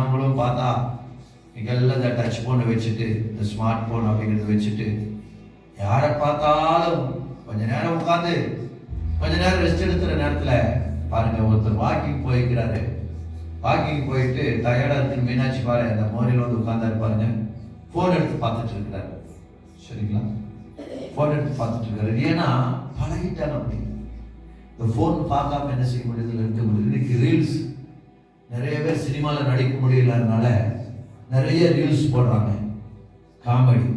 நம்மளும் பார்த்தா இங்கெல்லாம் இந்த டச் ஃபோனை வச்சுட்டு இந்த ஸ்மார்ட் ஃபோன் அப்படிங்கிறத வச்சுட்டு யாரை பார்த்தாலும் கொஞ்ச நேரம் உட்காந்து கொஞ்ச நேரம் ரெஸ்ட் எடுக்கிற நேரத்தில் பாருங்க ஒருத்தர் வாக்கிங் போயிருக்கிறாரு. வாக்கிங் போயிட்டு டயர்டாக இருக்கு மீனாட்சி பாரு அந்த மோரியில் வந்து உட்காந்தாரு பாருங்க. ஃபோன் எடுத்து பார்த்துட்டு இருக்கிறாரு. சரிங்களா? ஃபோன் எடுத்து பார்த்துட்டு இருக்காரு ஏன்னா பழகிட்டாங்க அப்படி. இந்த ஃபோன் பார்க்காம என்ன செய்ய முடியுது இருக்க முடியுது இன்னைக்கு ரீல்ஸ் நிறைய பேர் சினிமாவில் நடிக்க முடியலனால நிறைய ரீல்ஸ் போடுறாங்க. காமெடி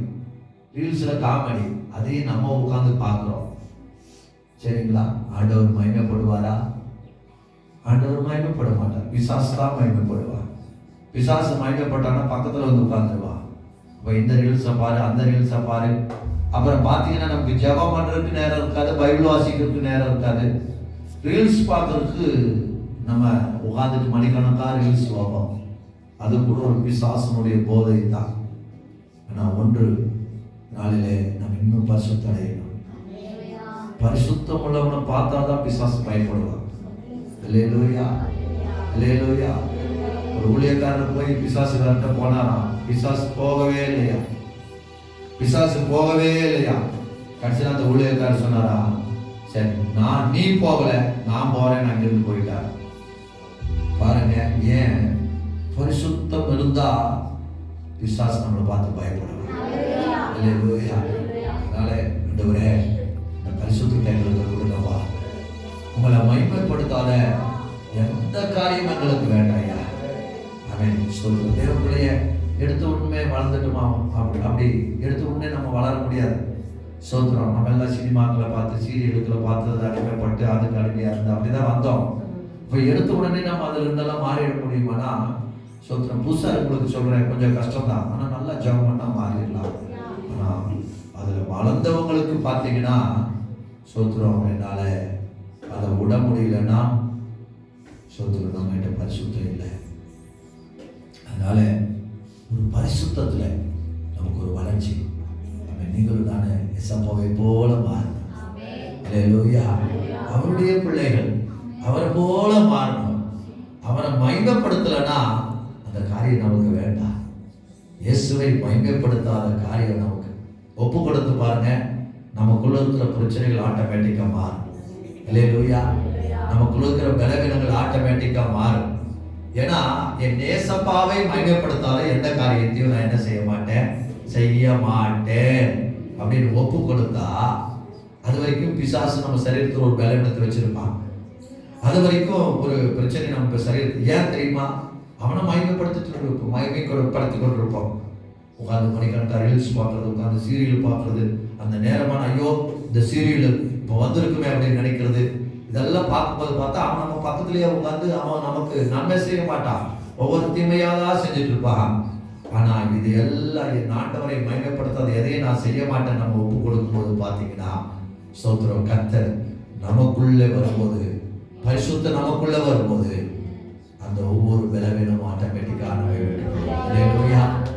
ரீல்ஸில் காமெடி அதையும் நம்ம உட்காந்து பார்க்குறோம். சரிங்களா? ஆண்டவர் மகிமைப்படுவாரா? ஆண்டவர் மகிமைப்பட மாட்டார் பிசாசு தான் மகிமைப்படுவார். பிசாசு மகிமைப்பட்டானா பக்கத்தில் வந்து உட்காந்துருவா இப்போ இந்த ரீல்ஸை பாரு அந்த ரீல்ஸை பாரு. அப்புறம் பார்த்தீங்கன்னா நமக்கு ஜெபம் பண்ணுறதுக்கு நேரம் இருக்காது பைபிள் வாசிக்கிறதுக்கு நேரம் இருக்காது. ரீல்ஸ் பார்க்கறதுக்கு நம்ம உட்காந்துட்டு மணிக்கணக்காக ரீல்ஸ் பார்ப்போம். அது கூட ஒரு பிசாசனுடைய போதை தான். ஆனால் ஒன்று நாளிலே நம்ம இன்னும் பரிசுத்த அடையணும் பரிசுத்தம் உள்ளவனை பார்த்தா தான் பிசாசு பயப்படுவான். இல்லையா இல்லையா ஒரு ஊழியக்காரன் போய் பிசாசுக்காரர்கிட்ட போனாராம். பிசாசு போகவே இல்லையா? பிசாசு போகவே இல்லையா? கடைசியில் அந்த ஊழியக்காரர் சொன்னாரா சரி நான் நீ போகல நான் போறேன் அங்கிருந்து போயிட்டார். பாருங்க ஏன்? பரிசுத்தம் இருந்தா பிசாசு நம்மளை பார்த்து பயப்படுவான் அல்லேலூயா. அதனால இந்த பரிசுத்த எங்களுக்கு கொடுங்கப்பா உங்களை மைமைப்படுத்தாத எந்த காரியம் எங்களுக்கு வேண்டாம் ஐயா. அவன் சொல்ற தேவப்பிள்ளைய எடுத்த உடனே வளர்ந்துட்டுமா? அப்படி அப்படி எடுத்த உடனே நம்ம வளர முடியாது. சோத்திரம் நம்ம எல்லாம் சினிமாக்களை பார்த்து சீரியலுக்களை பார்த்து அடிமைப்பட்டு அதுக்கு அடிமையாக இருந்தால் அப்படிதான் வந்தோம். இப்போ எடுத்த உடனே நம்ம அதுல இருந்தெல்லாம் மாறிட முடியுமானா? சோத்திரம் புதுசாக உங்களுக்கு சொல்றேன் கொஞ்சம் கஷ்டம் தான் ஆனால் நல்லா ஜெபம் பண்ணா மாறிடலாம். ஆனால் அதில் வளர்ந்தவங்களுக்கு பார்த்தீங்கன்னா சோத்திரம் என்னால் அதை விட முடியலன்னா சோத்திரம் நம்மகிட்ட பரிசுத்தம் இல்லை. அதனால ஒரு பரிசுத்தத்துல நமக்கு ஒரு வளர்ச்சி. நம்ம நீங்களும் தானே எசப்பாவை போல அல்லேலூயா அவருடைய பிள்ளைகள் அவரை போல அந்த காரியம் நமக்கு வேண்டாம் இயேசுவை மயங்கப்படுத்தாத காரியம் நமக்கு. ஒப்பு கொடுத்து பாருங்க. நமக்குள்ள இருக்கிற பிரச்சனைகள் ஆட்டோமேட்டிக்காக மாறும். இல்லையா நமக்குள்ள இருக்கிற பலவீனங்கள் ஆட்டோமேட்டிக்காக மாறும். ஏன்னா என் நேசப்பாவை மகிமைப்படுத்தாத எந்த காரியத்தையும் நான் என்ன செய்ய மாட்டேன்? செய்ய மாட்டேன். அப்படின்னு ஒப்பு கொடுத்தா அது வரைக்கும் பிசாசு நம்ம சரீரத்தில் ஒரு பலவீனத்தை வச்சிருப்பான் அது வரைக்கும் ஒரு பிரச்சனை நம்ம சரீரத்தில் ஏன் தெரியுமா? அவனை மயக்கப்படுத்திட்டு இருப்போம். மயக்கப்படுத்தி கொண்டு இருப்போம் உட்காந்து மணிக்கணக்காக ரீல்ஸ் பார்க்குறது உட்காந்து சீரியல் பார்க்குறது. அந்த நேரமான ஐயோ இந்த சீரியல் இப்போ வந்திருக்குமே அப்படின்னு நினைக்கிறது. இதெல்லாம் பார்க்கும்போது பார்த்தா அவன் நம்ம பக்கத்துலேயே உட்காந்து அவன் நமக்கு நன்மை செய்ய மாட்டான். ஒவ்வொரு தீமையாதான் செஞ்சுட்டு இருப்பான். ஆனால் இது எல்லாம் என் ஆண்டவரை மயக்கப்படுத்தாத எதையும் நான் செய்ய மாட்டேன். நம்ம ஒப்பு கொடுக்கும்போது பார்த்தீங்கன்னா சோத்திரம் கத்தர் நமக்குள்ளே வரும்போது பரிசுத்த நமக்குள்ளே வரும்போது அந்த ஒவ்வொரு பலவீனமும் ஆட்டோமேட்டிக்காக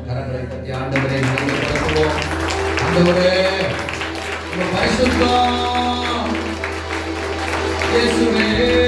கரங்களை கட்டி ஆண்டவரை மகிமைப்படுத்துவோம். ஆண்டவரே பரிசுத்தம். இயேசுவே.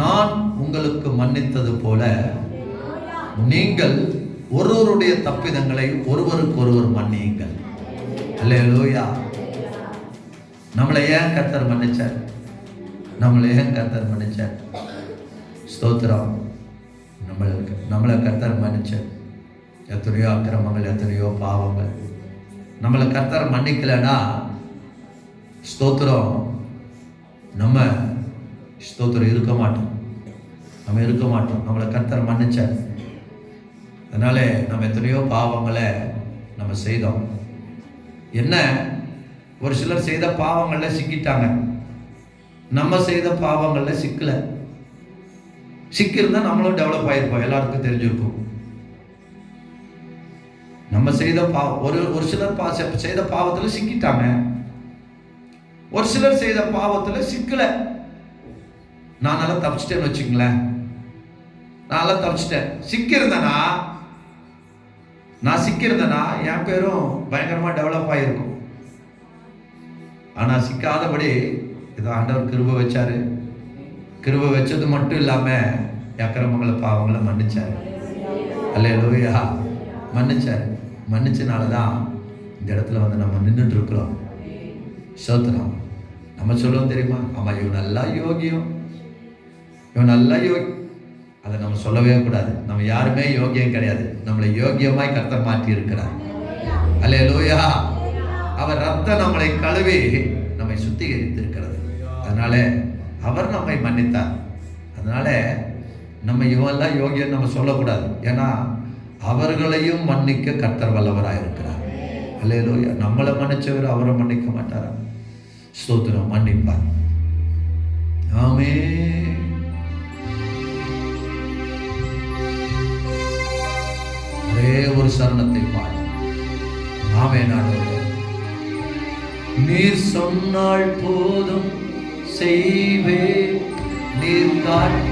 நான் உங்களுக்கு மன்னித்தது போல நீங்கள் ஒருவருடைய தப்பிதங்களை ஒருவருக்கொருவர் மன்னியுங்கள். லோயா நம்மளை ஏன் கத்தர் மன்னிச்சார்? நம்மளை ஏன் கத்தர் மன்னிச்சார்? ஸ்தோத்திரம். நம்மளுக்கு நம்மளை கத்தர் மன்னிச்சார். எத்தனையோ அக்கிரமங்கள் எத்தனையோ பாவங்கள். நம்மளை கத்தர் மன்னிக்கலைன்னா ஸ்தோத்திரம். நம்ம ஸ்தோத்திரம் இருக்க மாட்டோம். நம்ம இருக்க மாட்டோம். நம்மளை கர்த்தர் மன்னிச்சார். அதனால் நம்ம எத்தனையோ பாவங்களை நம்ம செய்தோம். என்ன? ஒரு சிலர் செய்த பாவங்களில் சிக்கிட்டாங்க. நம்ம செய்த பாவங்களில் சிக்கலை. சிக்கியிருந்தா நம்மளும் டெவலப் ஆகிருப்போம் எல்லாருக்கும் தெரிஞ்சிருக்கும். நம்ம செய்த பா ஒரு ஒரு சிலர் பா செய்த பாவத்தில் சிக்கிட்டாங்க. ஒரு சிலர் செய்த பாவத்தில் சிக்கல. நான் நல்லா தப்பிச்சிட்டேன்னு வச்சுங்களேன் நான் நல்லா தப்பிச்சிட்டேன். சிக்கியிருந்தேனா? நான் சிக்கியிருந்தேனா? என் பேரும் பயங்கரமா டெவலப் ஆகிருக்கும் ஆனா சிக்காதபடி ஏதோ ஆண்டவர் கிருப வச்சாரு. கிருப வச்சது மட்டும் இல்லாம அக்கிரமங்களை பாவங்களை மன்னிச்சாரு. அல்ல லோயா மன்னிச்சாரு. மன்னிச்சனால தான் இந்த இடத்துல வந்து நம்ம நின்றுட்டு இருக்கிறோம். சோத்துறோம் நம்ம சொல்லுவோம் தெரியுமா? ஆமாம் இவன் நல்லா யோகியம். இவன் நல்லா யோகி. அதை நம்ம சொல்லவே கூடாது. நம்ம யாருமே யோகியம் கிடையாது. நம்மளை யோகியமாய் கர்த்தர் மாற்றி இருக்கிறார் அல்ல லோயா அவர் ரத்தம் நம்மளை கழுவி நம்மை சுத்திகரித்து இருக்கிறது அதனால அவர் நம்மை மன்னித்தார். அதனால நம்ம இவெல்லாம் யோகியம் நம்ம சொல்லக்கூடாது. ஏன்னா அவர்களையும் மன்னிக்க கர்த்தர் வல்லவராக இருக்கிறார் அல்லே நம்மளை மன்னிச்சவர் அவரை மன்னிக்க மாட்டாரா? ஸ்தோத்திரம் மன்னிப்பார். ஆமே ஒரே ஒரு சரணத்தை பாடு. ஆமே நாடு நீர் சொன்னால் போதும் செய்வே நீர் காட்ட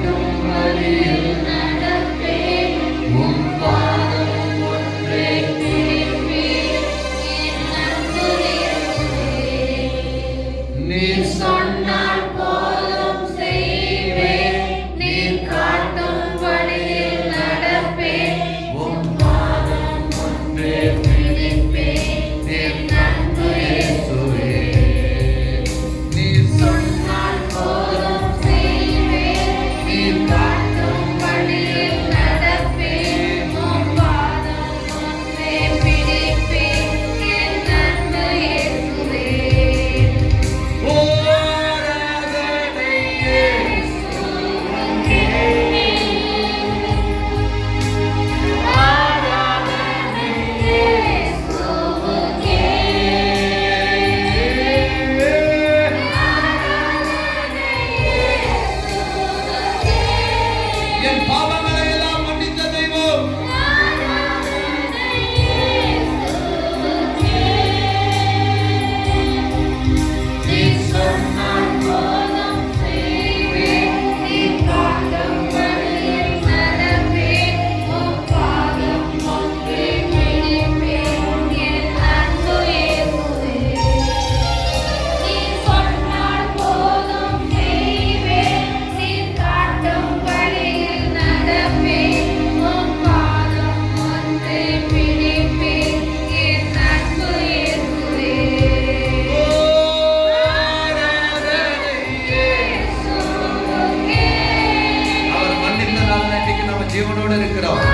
ஜீவனோடு இருக்கிறோம்.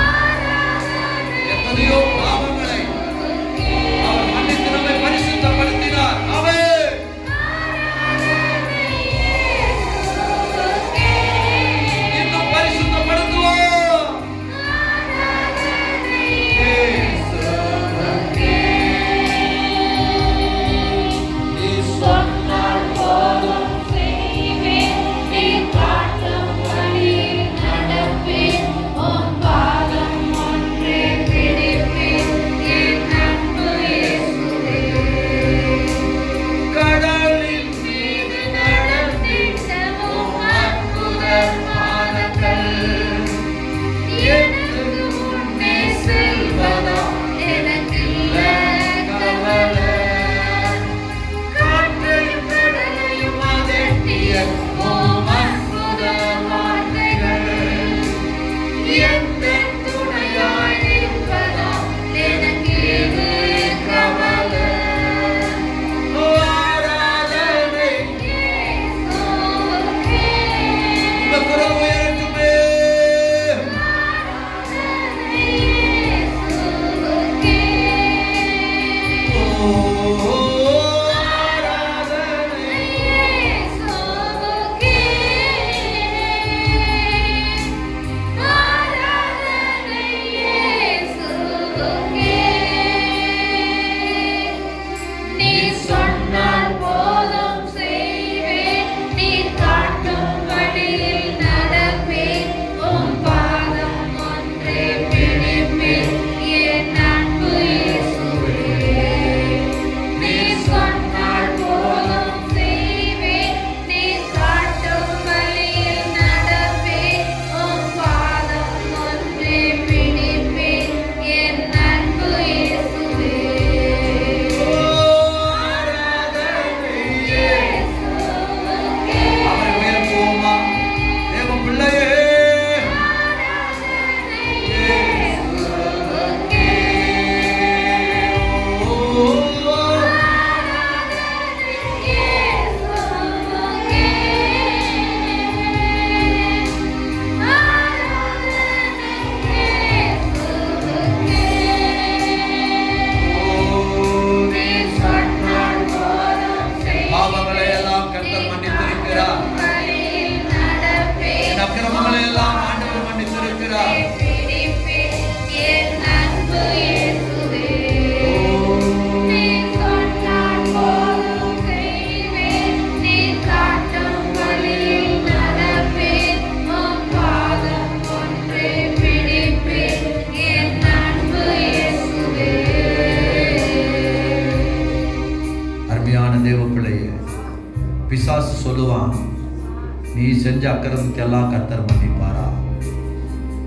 நீ செஞ்ச அக்கிரமத்தை எல்லாம் கர்த்தர் மன்னிப்பாரா?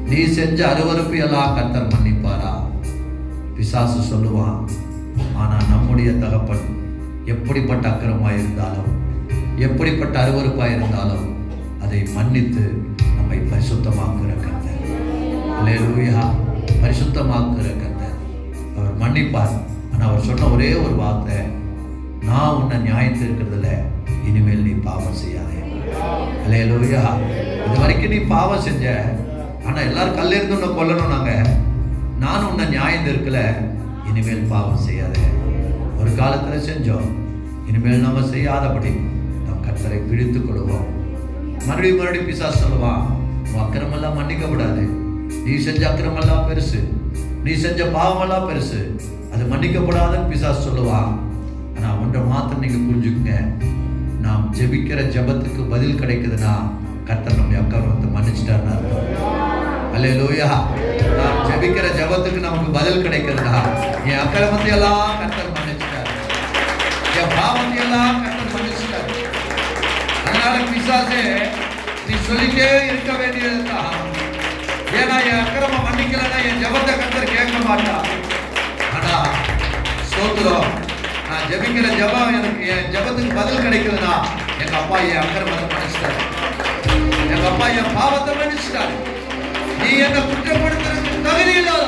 நீ செஞ்ச அருவறுப்பு எல்லாம் கர்த்தர் மன்னிப்பாரா? பிசாசு சொல்லுவான் ஆனால் நம்முடைய தகப்பன் எப்படிப்பட்ட அக்கிரமாக இருந்தாலும் எப்படிப்பட்ட அருவறுப்பாக இருந்தாலும் அதை மன்னித்து நம்மை பரிசுத்தமாக்குற கர்த்தர். அல்லேலூயா பரிசுத்தமாக்குற கர்த்தர். அவர் மன்னிப்பார். ஆனால் அவர் சொன்ன ஒரே ஒரு வார்த்தை நான் உன்னை நியாயத்திருக்கிறதுல இனிமேல் நீ பாவம் செய்யாதே. அல்லேலூயா இது வரைக்கும் நீ பாவம் செஞ்ச ஆனால் எல்லாரும் கல்லெறிந்து உன்னை கொல்லணும் நாங்கள் நானும் உன்னை நியாயம் இருக்கல இனிமேல் பாவம் செய்யாதே. ஒரு காலத்தில் செஞ்சோம் இனிமேல் நம்ம செய்யாதபடி நம் கத்தரை பிடித்து கொள்வோம். மறுபடியும் மறுபடியும் பிசாசு சொல்லுவான் உன் அக்கிரமெல்லாம் மன்னிக்கப்படாது. நீ செஞ்ச அக்கிரமெல்லாம் பெருசு. நீ செஞ்ச பாவமெல்லாம் பெருசு. அது மன்னிக்கப்படாதுன்னு பிசாஸ் சொல்லுவான். ஆனால் ஒன்றை மாத்திரம் நீங்கள் புரிஞ்சுக்குங்க. நாம் ஜெபிக்கிற ஜெபத்துக்கு பதில் கிடைக்குதுன்னா கர்த்தர் நம்முடைய அக்கிரமத்தை மன்னிச்சிட்டாருன்னு அல்லே லோயா நாம் ஜெபிக்கிற ஜெபத்துக்கு நமக்கு பதில் கிடைக்கிறதா என் அக்கிரமத்தை எல்லாம் கர்த்தர் மன்னிச்சிட்டார். என் பாவத்தை எல்லாம் கர்த்தர் மன்னிச்சிட்டார். அதனால பிசாசே நீ சொல்லிட்டே இருக்க வேண்டியதுதான். ஏன்னா என் அக்கிரமம் மன்னிக்கலன்னா என் ஜெபத்தை கர்த்தர் கேட்க மாட்டான் ஆனா சோத்துறோம் நான் ஜெபிக்கிற ஜெபம் எனக்கு என் ஜபத்துக்கு பதில் கிடைக்குதுன்னா எங்க அப்பா என் அக்கிரமத்தை மன்னிச்சிட்டாரு. எங்க அப்பா என் பாவத்தை மன்னிச்சிட்டாரு. நீ என்ன குற்றப்படுத்துறதுக்கு தகுதி இல்லாத